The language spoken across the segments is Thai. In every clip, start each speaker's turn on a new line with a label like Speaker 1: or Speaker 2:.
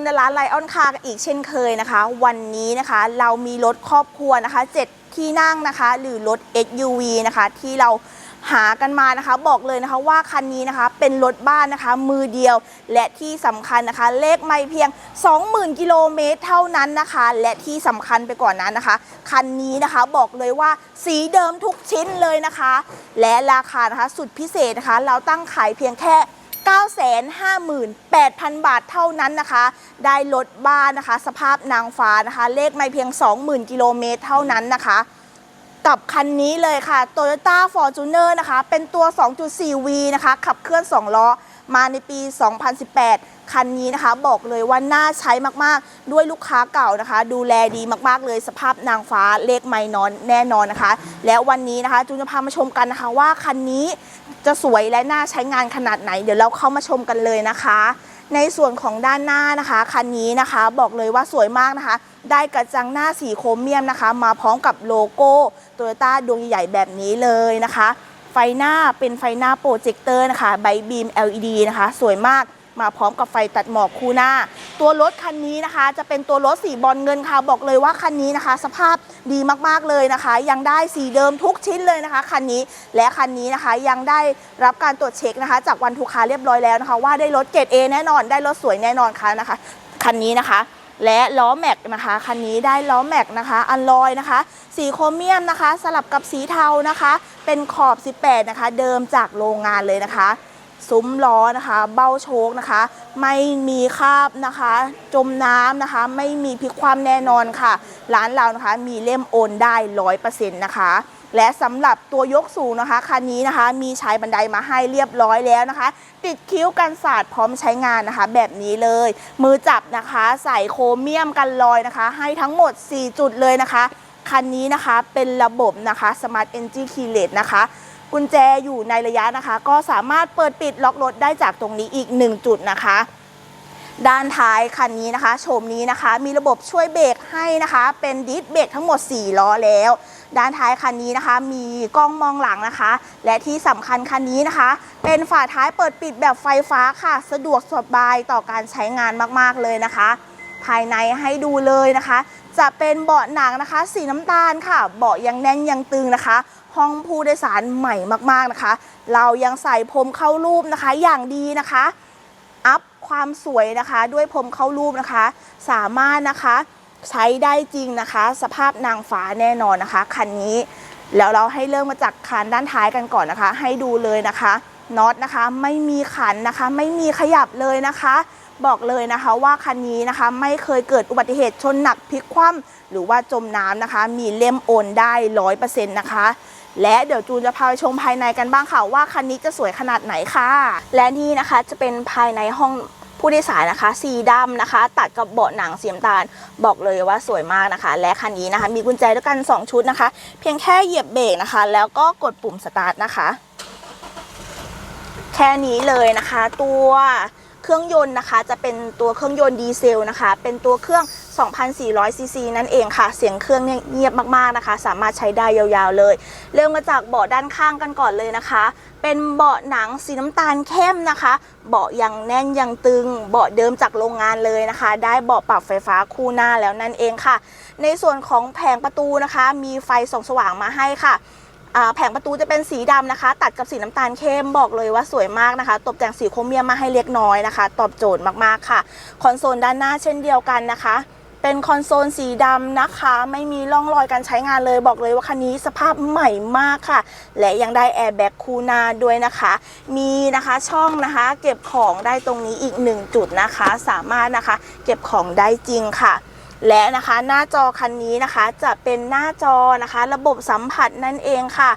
Speaker 1: วันนี้มาพบกับจูนในร้านไลออนคาร์อีกเช่นเคยนะคะ วันนี้นะคะเรามีรถครอบครัวนะคะ7ที่นั่งนะคะ หรือรถ SUV นะคะ ที่เราหากันมานะคะ บอกเลยนะคะว่าคันนี้นะคะเป็นรถบ้านนะคะ มือเดียวและที่สำคัญนะคะ เลขไม่เพียง 20,000กิโลเมตรเท่านั้นนะคะ และที่สำคัญไปกว่านั้นนะคะ คันนี้นะคะบอกเลยว่าสีเดิมทุกชิ้นเลยนะคะ และราคานะคะสุดพิเศษนะคะ เราตั้งขายเพียงแค่ 958,000 บาทเท่านั้นนะคะ ได้รถบ้านนะคะ สภาพนางฟ้านะคะ เลขไม่เพียง 20,000 กิโลเมตรเท่านั้นนะคะ กับคันนี้เลยค่ะ Toyota Fortuner นะคะ เป็นตัว 2.4V นะคะ ขับเคลื่อน 2 ล้อมาในปี 2018 คันนี้นะคะ บอกเลยว่าน่าใช้มากๆ ด้วยลูกค้าเก่านะคะ ดูแลดีมากๆเลยสภาพนางฟ้าเลขไม่นอนแน่นอนนะคะ และวันนี้นะคะจูนจะพามาชมกันนะคะว่าคันนี้ จะสวยและน่าใช้งานขนาดไหน เดี๋ยวเราเข้ามาชมกันเลยนะคะ ในส่วนของด้านหน้านะคะคันนี้นะคะบอกเลยว่าสวยมากนะคะ ได้กระจังหน้าสีโครเมียมนะคะ มาพร้อมกับโลโก้โตโยต้าดวงใหญ่แบบนี้เลยนะคะ ไฟหน้าเป็นไฟหน้าโปรเจคเตอร์นะคะไบบีม LED นะคะ สวยมาก มาพร้อมกับไฟตัดหมอกคู่หน้า ตัวรถคันนี้นะคะ จะเป็นตัวรถสีบอลเงินค่ะบอกเลยว่าคันนี้นะคะ สภาพดีมากๆเลยนะคะ ยังได้สีเดิมทุกชิ้นเลยนะคะคันนี้และคันนี้นะคะยังได้รับการตรวจเช็คนะคะ จากวันทุกคาเรียบร้อยแล้วนะคะ ว่าได้รถเกรด A แน่นอนได้รถสวยแน่นอนค่ะนะคะคันนี้นะคะและล้อแม็กนะคะคันนี้ได้ล้อแม็กนะคะอันลอยนะคะ สีโครเมียมนะคะ สลับกับสีเทานะคะ เป็นขอบ 18 นะคะ เดิมจากโรงงานเลยนะคะ ซุ้มล้อนะคะ เบ้าโชคนะคะ ไม่มีคราบนะคะ จมน้ำนะคะ ไม่มีพลิกความแน่นอนค่ะ ร้านเรานะคะมีเล่มโอนได้ร้อยเปอร์เซ็นต์นะคะและสำหรับตัวยกสูงนะคะคันนี้นะคะ มีชายบันไดมาให้เรียบร้อยแล้วนะคะ ติดคิ้วกันศาสตร์พร้อมใช้งานนะคะ แบบนี้เลย มือจับนะคะ ใส่โครเมียมกันรอยนะคะ ให้ทั้งหมด 4 จุดเลยนะคะ คันนี้นะคะเป็นระบบนะคะ Smart Engine Keyless นะคะ กุญแจอยู่ในระยะนะคะ ก็สามารถเปิดปิดล็อกรถได้จากตรงนี้อีก 1 จุดนะคะ ด้านท้ายคันนี้นะคะ โฉมนี้นะคะ มีระบบช่วยเบรกให้นะคะ เป็นดิสเบรกทั้งหมด 4 ล้อแล้ว ด้านท้ายคันนี้นะคะ มีกล้องมองหลังนะคะ และที่สำคัญคันนี้นะคะ เป็นฝาท้ายเปิดปิดแบบไฟฟ้าค่ะ สะดวกสบายต่อการใช้งานมากๆเลยนะคะ ภายในให้ดูเลยนะคะ จะเป็นเบาะหนังนะคะ สีน้ำตาลค่ะ เบาะยังแน่นยังตึงนะคะ ห้องผู้โดยสารใหม่มากๆนะคะ เรายังใส่พรมเข้ารูปนะคะอย่างดีนะคะ อัพความสวยนะคะด้วยพรมเข้ารูปนะคะ สามารถนะคะใช้ได้จริงนะคะ สภาพนางฟ้าแน่นอนนะคะคันนี้แล้วเราให้เริ่มมาจากคานด้านท้ายกันก่อนนะคะ ให้ดูเลยนะคะน็อตนะคะไม่มีขันนะคะ ไม่มีขยับเลยนะคะ บอกเลยนะคะว่าคันนี้นะคะไม่เคยเกิดอุบัติเหตุชนหนักพลิกคว่ำหรือว่าจมน้ำนะคะ มีเล่มโอนได้ร้อยเปอร์เซ็นต์นะคะ และเดี๋ยวจูนจะพาไปชมภายในกันบ้างค่ะว่าคันนี้จะสวยขนาดไหนค่ะ และนี่นะคะจะเป็นภายในห้องผู้โดยสารนะคะ สีดำนะคะ ตัดกับเบาะหนังสีน้ำตาลบอกเลยว่าสวยมากนะคะ และคันนี้นะคะ มีกุญแจด้วยกัน 2 ชุดนะคะ เพียงแค่เหยียบเบรกนะคะ แล้วก็กดปุ่มสตาร์ทนะคะ แค่นี้เลยนะคะ ตัวเครื่องยนต์นะคะ จะเป็นตัวเครื่องยนต์ดีเซลนะคะ เป็นตัวเครื่อง 2,400 ซีซีนั่นเองค่ะ เสียงเครื่องเนี่ยเงียบมากๆนะคะ สามารถใช้ได้ยาวๆเลย เริ่มมาจากเบาะด้านข้างกันก่อนเลยนะคะ เป็นเบาะหนังสีน้ำตาลเข้มนะคะ เบาะยังแน่นยังตึง เบาะเดิมจากโรงงานเลยนะคะ ได้เบาะปรับไฟฟ้าคู่หน้าแล้วนั่นเองค่ะ ในส่วนของแผงประตูนะคะ มีไฟส่องสว่างมาให้ค่ะแผงประตูจะเป็นสีดำนะคะ ตัดกับสีน้ำตาลเข้มบอกเลยว่าสวยมากนะคะ ตกแต่งสีโครเมียมมาให้เล็กน้อยนะคะ ตอบโจทย์มากๆค่ะ คอนโซลด้านหน้าเช่นเดียวกันนะคะ เป็นคอนโซลสีดำนะคะ ไม่มีร่องรอยการใช้งานเลยบอกเลยว่าคันนี้สภาพใหม่มากค่ะ และยังได้แอร์แบ็กคูนาด้วยนะคะ มีนะคะช่องนะคะ เก็บของได้ตรงนี้อีกหนึ่งจุดนะคะ สามารถนะคะ เก็บของได้จริงค่ะและนะคะหน้าจอคันนี้นะคะจะเป็นหน้าจอนะคะ ระบบสัมผัสนั่นเองค่ะ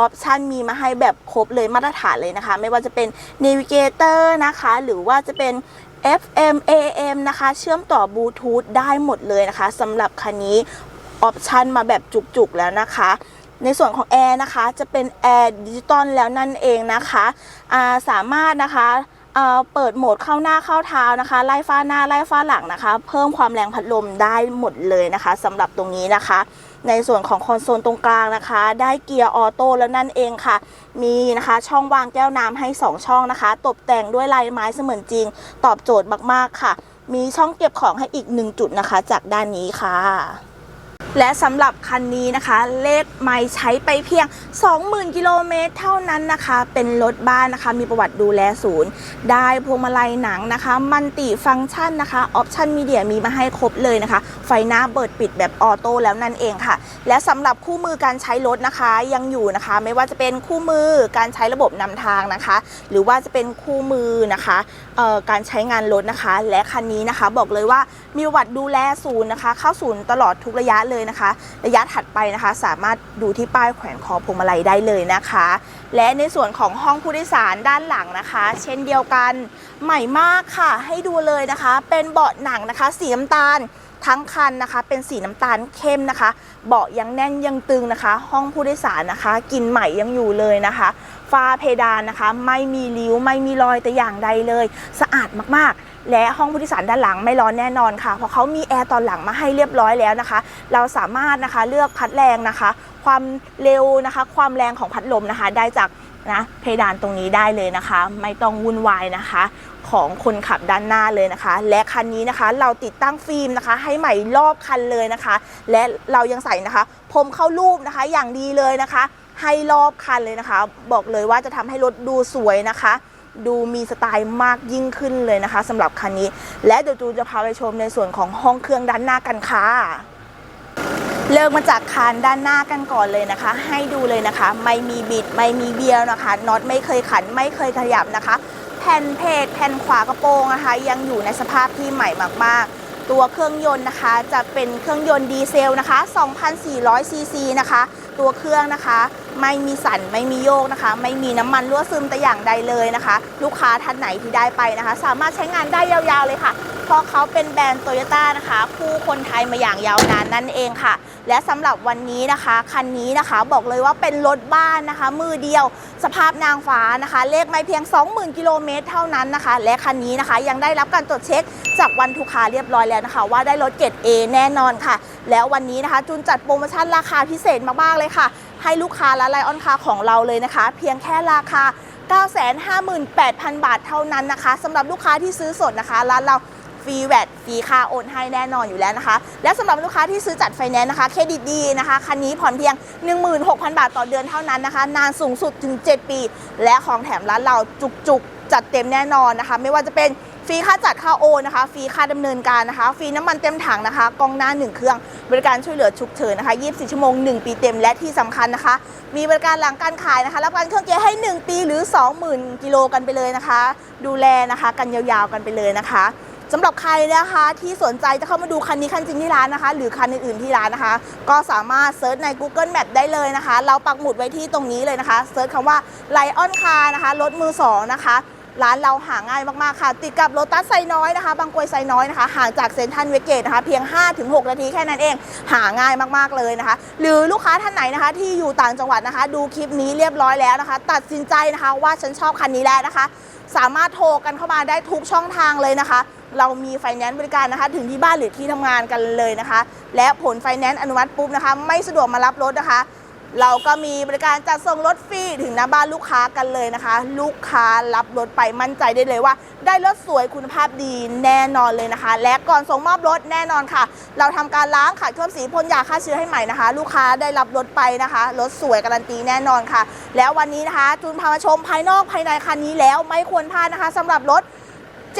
Speaker 1: ออปชันมีมาให้แบบครบเลยมาตรฐานเลยนะคะ ไม่ว่าจะเป็น Navigator นะคะ หรือว่าจะเป็น FM AM นะคะ เชื่อมต่อบลูทูธได้หมดเลยนะคะสำหรับคันนี้ออปชันมาแบบจุกๆแล้วนะคะในส่วนของแอร์นะคะจะเป็นแอร์ดิจิตอลแล้วนั่นเองนะคะาสามารถนะคะเเปิดโหมดเข้าหน้าเข้าเท้านะคะ ไล่ฟ้าหน้าไล่ฟ้าหลังนะคะ เพิ่มความแรงพัดลมได้หมดเลยนะคะสำหรับตรงนี้นะคะ ในส่วนของคอนโซลตรงกลางนะคะ ได้เกียร์ออโต้แล้วนั่นเองค่ะ มีนะคะช่องวางแก้วน้ำให้ 2 ช่องนะคะ ตกแต่งด้วยลายไม้เสมือนจริง ตอบโจทย์มากๆค่ะ มีช่องเก็บของให้อีก 1 จุดนะคะ จากด้านนี้ค่ะ และสำหรับคันนี้นะคะ เลขไม่ใช้ไปเพียง 20,000 กิโลเมตรเท่านั้นนะคะ เป็นรถบ้านนะคะ มีประวัติดูแลศูนย์ ได้พวงมาลัยหนังนะคะ มันติฟังก์ชันนะคะออปชันมีเดียมีมาให้ครบเลยนะคะ ไฟหน้าเปิดปิดแบบออโต้แล้วนั่นเองค่ะ และสำหรับคู่มือการใช้รถนะคะยังอยู่นะคะ ไม่ว่าจะเป็นคู่มือการใช้ระบบนำทางนะคะ หรือว่าจะเป็นคู่มือนะคะการใช้งานรถนะคะ และคันนี้นะคะ บอกเลยว่ามีประวัติดูแลศูนย์นะคะ เข้าศูนย์ตลอดทุกระยะเลยนะคะ ระยะถัดไปนะคะ สามารถดูที่ป้ายแขวนคอพวงมาลัยได้เลยนะคะ และในส่วนของห้องผู้โดยสารด้านหลังนะคะ เช่นเดียวกันใหม่มากค่ะ ให้ดูเลยนะคะ เป็นเบาะหนังนะคะ สีน้ำตาลทั้งคันนะคะเป็นสีน้ำตาลเข้มนะคะ เบาะยังแน่นยังตึงนะคะ ห้องผู้โดยสารนะคะ กินใหม่ยังอยู่เลยนะคะ ฝ้าเพดานนะคะ ไม่มีริ้วไม่มีรอยแต่อย่างใดเลย สะอาดมากๆ และห้องผู้โดยสารด้านหลังไม่ร้อนแน่นอนค่ะ เพราะเขามีแอร์ตอนหลังมาให้เรียบร้อยแล้วนะคะ เราสามารถนะคะเลือกพัดแรงนะคะ ความเร็วนะคะ ความแรงของพัดลมนะคะ ได้จากนะเพดานตรงนี้ได้เลยนะคะ ไม่ต้องวุ่นวายนะคะของคนขับด้านหน้าเลยนะคะ และคันนี้นะคะเราติดตั้งฟิล์มนะคะ ให้ใหม่รอบคันเลยนะคะ และเรายังใส่นะคะพรมเข้ารูปนะคะอย่างดีเลยนะคะ ให้รอบคันเลยนะคะ บอกเลยว่าจะทำให้รถดูสวยนะคะ ดูมีสไตล์มากยิ่งขึ้นเลยนะคะสำหรับคันนี้ และเดี๋ยวจูจะพาไปชมในส่วนของห้องเครื่องด้านหน้ากันค่ะเริ่มมาจากคานด้านหน้ากันก่อนเลยนะคะ ให้ดูเลยนะคะ ไม่มีบิดไม่มีเบี้ยวนะคะน็อตไม่เคยขันไม่เคยขยับนะคะ แผ่นเพจแผ่นขวากระโปรงนะคะ ยังอยู่ในสภาพที่ใหม่มากๆ ตัวเครื่องยนต์นะคะ จะเป็นเครื่องยนต์ดีเซลนะคะ 2,400ซีซีนะคะ ตัวเครื่องนะคะ ไม่มีสั่นไม่มีโยกนะคะ ไม่มีน้ำมันรั่วซึมแต่อย่างใดเลยนะคะ ลูกค้าท่านไหนที่ได้ไปนะคะ สามารถใช้งานได้ยาวๆเลยค่ะ เพราะเขาเป็นแบรนด์โตโยต้านะคะคู่คนไทยมาอย่างยาวนานนั่นเองค่ะ และสำหรับวันนี้นะคะคันนี้นะคะบอกเลยว่าเป็นรถบ้านนะคะ มือเดียว สภาพนางฟ้านะคะ เลขไม่เพียง 20,000กิโลเมตรเท่านั้นนะคะ และคันนี้นะคะยังได้รับการตรวจเช็คจากวันทุกคาเรียบร้อยแล้วนะคะ ว่าได้รถเกรด A แน่นอนค่ะ แล้ววันนี้นะคะจุนจัดโปรโมชั่นราคาพิเศษมากๆเลยค่ะ ให้ลูกค้าและไลออนคาของเราเลยนะคะ เพียงแค่ราคา 958,000 บาทเท่านั้นนะคะสำหรับลูกค้าที่ซื้อสดนะคะร้านเราฟรีแวดฟรีค่าโอนให้แน่นอนอยู่แล้วนะคะ และสำหรับลูกค้าที่ซื้อจัดไฟแนนซ์นะคะเครดิตดีนะคะ คันนี้ผ่อนเพียง 16,000 บาทต่อเดือนเท่านั้นนะคะ นานสูงสุดถึง 7 ปี และของแถมร้านเราจุกๆ จัดเต็มแน่นอนนะคะ ไม่ว่าจะเป็น ฟรีค่าจัดค่าโอนนะคะ ฟรีค่าดำเนินการนะคะ ฟรีน้ำมันเต็มถังนะคะ กล้องหน้า 1 เครื่อง บริการช่วยเหลือฉุกเฉินนะคะ 24 ชั่วโมง 1 ปีเต็ม และที่สำคัญนะคะ มีบริการหลังการขายนะคะ รับประกันเครื่องเกียร์ให้ 1 ปีหรือ 20,000 กิโลกันไปเลยนะคะ ดูแลนะคะกันยาวๆกันไปเลยนะคะสำหรับใครนะคะที่สนใจจะเข้ามาดูคันนี้คันจริงที่ร้านนะคะ หรือคันอื่นๆที่ร้านนะคะ ก็สามารถเซิร์ชใน Google Map ได้เลยนะคะ เราปักหมุดไว้ที่ตรงนี้เลยนะคะเซิร์ชคำว่า Lion Car นะคะรถมือสองนะคะ ร้านเราหาง่ายมากๆค่ะ ติดกับโลตัสไซน้อยนะคะ บางกรวยไซน้อยนะคะห่างจากเซ็นทรัลเวเกตนะคะ เพียง 5-6 นาทีแค่นั้นเอง หาง่ายมากๆเลยนะคะ หรือลูกค้าท่านไหนนะคะที่อยู่ต่างจังหวัดนะคะ ดูคลิปนี้เรียบร้อยแล้วนะคะ ตัดสินใจนะคะว่าฉันชอบคันนี้แล้วนะคะ สามารถโทรกันเข้ามาได้ทุกช่องทางเลยนะคะ เรามีไฟแนนซ์บริการนะคะ ถึงที่บ้านหรือที่ทำงานกันเลยนะคะ และผลไฟแนนซ์อนุมัติปุ๊บนะคะ ไม่สะดวกมารับรถนะคะ เราก็มีบริการจัดส่งรถฟรีถึงหน้าบ้านลูกค้ากันเลยนะคะ ลูกค้ารับรถไปมั่นใจได้เลยว่า ได้รถสวยคุณภาพดีแน่นอนเลยนะคะ และก่อนส่งมอบรถแน่นอนค่ะ เราทำการล้างขัดเคลือบสีพ่นยาฆ่าเชื้อให้ใหม่นะคะ ลูกค้าได้รับรถไปนะคะรถสวยการันตีแน่นอนค่ะ แล้ววันนี้นะคะจูนพามาชมภายนอกภายในคันนี้แล้วไม่ควรพลาดนะคะสำหรับรถ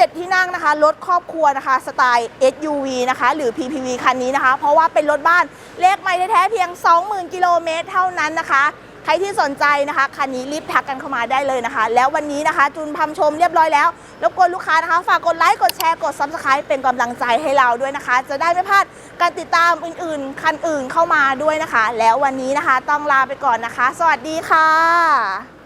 Speaker 1: 7 ที่นั่งนะคะ รถครอบครัวนะคะ สไตล์ SUV นะคะ หรือ PPV คันนี้นะคะ เพราะว่าเป็นรถบ้านเลขไม่แท้ๆเพียง 20,000 กิโลเมตรเท่านั้นนะคะ ใครที่สนใจนะคะ คันนี้รีบทักกันเข้ามาได้เลยนะคะ แล้ววันนี้นะคะ จุนพามชมเรียบร้อยแล้ว รบกวนลูกค้านะคะ ฝากกดไลค์ กดแชร์ กด Subscribe เป็นกำลังใจให้เราด้วยนะคะ จะได้ไม่พลาดการติดตามอื่นๆ คันอื่นเข้ามาด้วยนะคะ แล้ววันนี้นะคะ ต้องลาไปก่อนนะคะ สวัสดีค่ะ